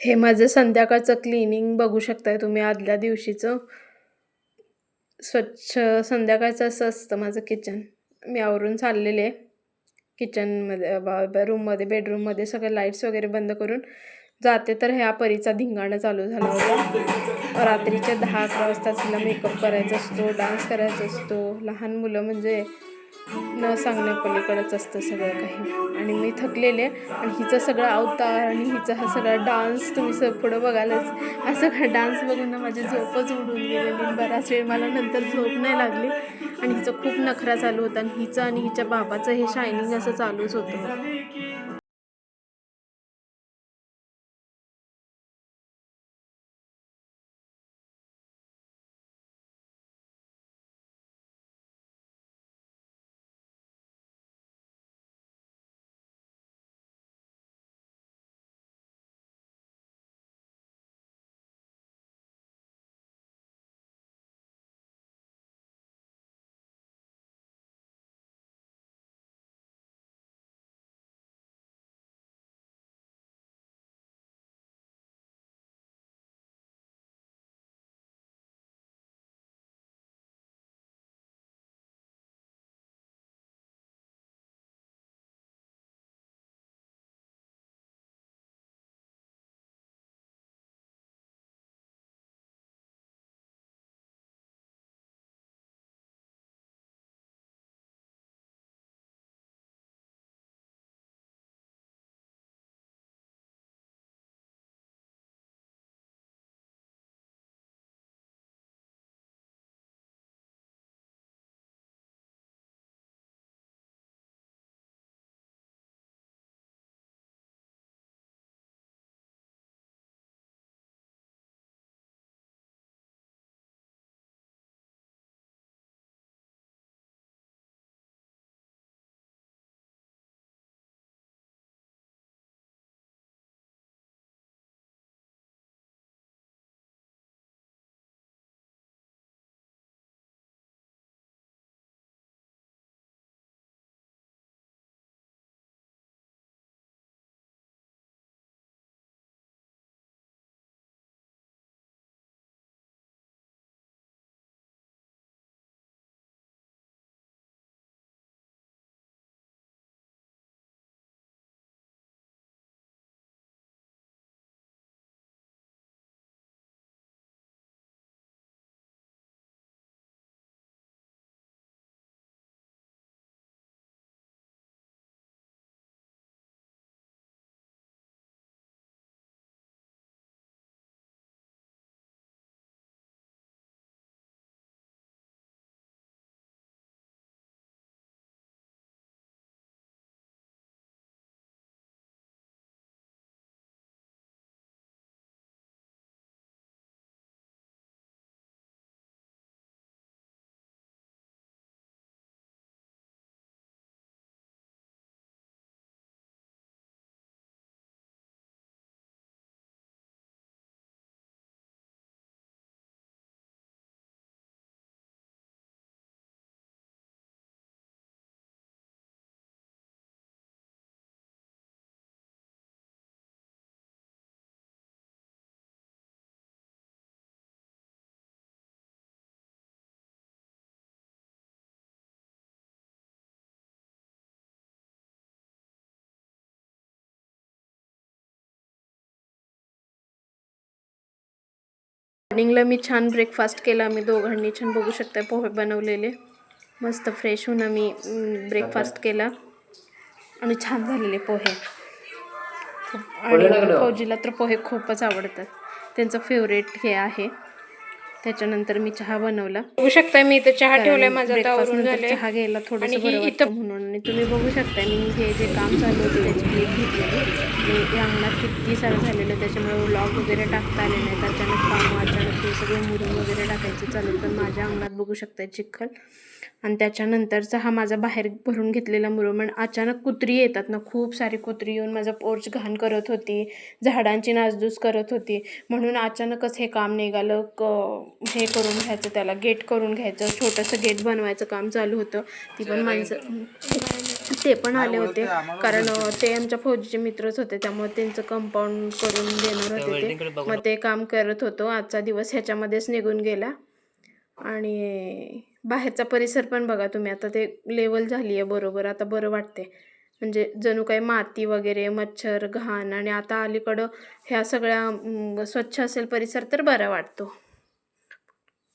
हे माझं संध्याकाळचं क्लिनिंग बघू शकताय तुम्ही आदल्या दिवशीचं. स्वच्छ संध्याकाळचं असं असतं माझं किचन मी आवरून चाललेले किचनमध्ये बा रूममध्ये बेडरूममध्ये सगळे लाईट्स वगैरे बंद करून जाते तर ह्या परीचा धिंगाणा चालू झाला होता रात्रीच्या दहा अकरा वाजता तिला मेकअप करायचा असतो डान्स करायचा असतो. लहान मुलं म्हणजे न सांगण्यापलीकडंच असतं सगळं काही. आणि मी थकलेले आणि हिचं सगळा अवतार आणि हिचा हा सगळा डान्स तुम्ही स पुढं बघालच. हा सगळा डान्स बघून ना माझी झोपच उडून गेलेली बराच वेळ मला नंतर झोप नाही लागली. आणि हिचं खूप नखरा चालू होता आणि हिचं आणि हिच्या बाबाचं हे शायनिंग असं चालूच होतं. मॉर्निंगला मी छान ब्रेकफास्ट केला. आम्ही दोघांनी छान बघू शकता पोहे बनवलेले. मस्त फ्रेश होऊन आम्ही ब्रेकफास्ट केला. आणि छान झालेले पोहे. आणि फौजीला तर पोहे खूपच आवडतात. त्यांचं फेवरेट हे आहे. त्याच्यानंतर मी चहा बनवला. बघू शकता मी इथं चहा ठेवलाय माझा चहा घ्यायला थोडंसं आणि बरं वाटतं म्हणून. आणि तुम्ही बघू शकता मी हे जे काम चालू होतं त्याची क्लिप या अंगणात किती सारं झालेलं त्याच्यामुळे व्लॉग वगैरे टाकता आले नाहीत. अचानक कामं अचानक हे सगळे मुरुम वगैरे टाकायचे चालू. तर माझ्या अंगणात बघू शकता चिखल. आणि त्याच्यानंतरचा हा माझा बाहेर भरून घेतलेला मुरुम. आणि अचानक कुत्री येतात ना खूप सारी कुत्री येऊन माझा पोर्च घाण करत होती. झाडांची नासधूस करत होती. म्हणून अचानकच हे काम निघालं. क हे करून घ्यायचं त्याला गेट करून घ्यायचं छोटंसं गेट बनवायचं काम चालू होतं. ती पण माणसं ते पण आले होते. कारण ते आमच्या फौजीचे मित्रच होते. त्यामुळे त्यांचं कंपाऊंड करून देणार होते ते. मग ते काम करत होतो. आजचा दिवस ह्याच्यामध्येच निघून गेला. आणि बाहेरचा परिसर पण बघा तुम्ही. आता ते लेवल झाली आहे बरोबर. आता बरं वाटते म्हणजे जणू काही माती वगैरे मच्छर घाण आणि आता अलीकडं ह्या सगळ्या स्वच्छ असेल परिसर तर बरा वाटतो.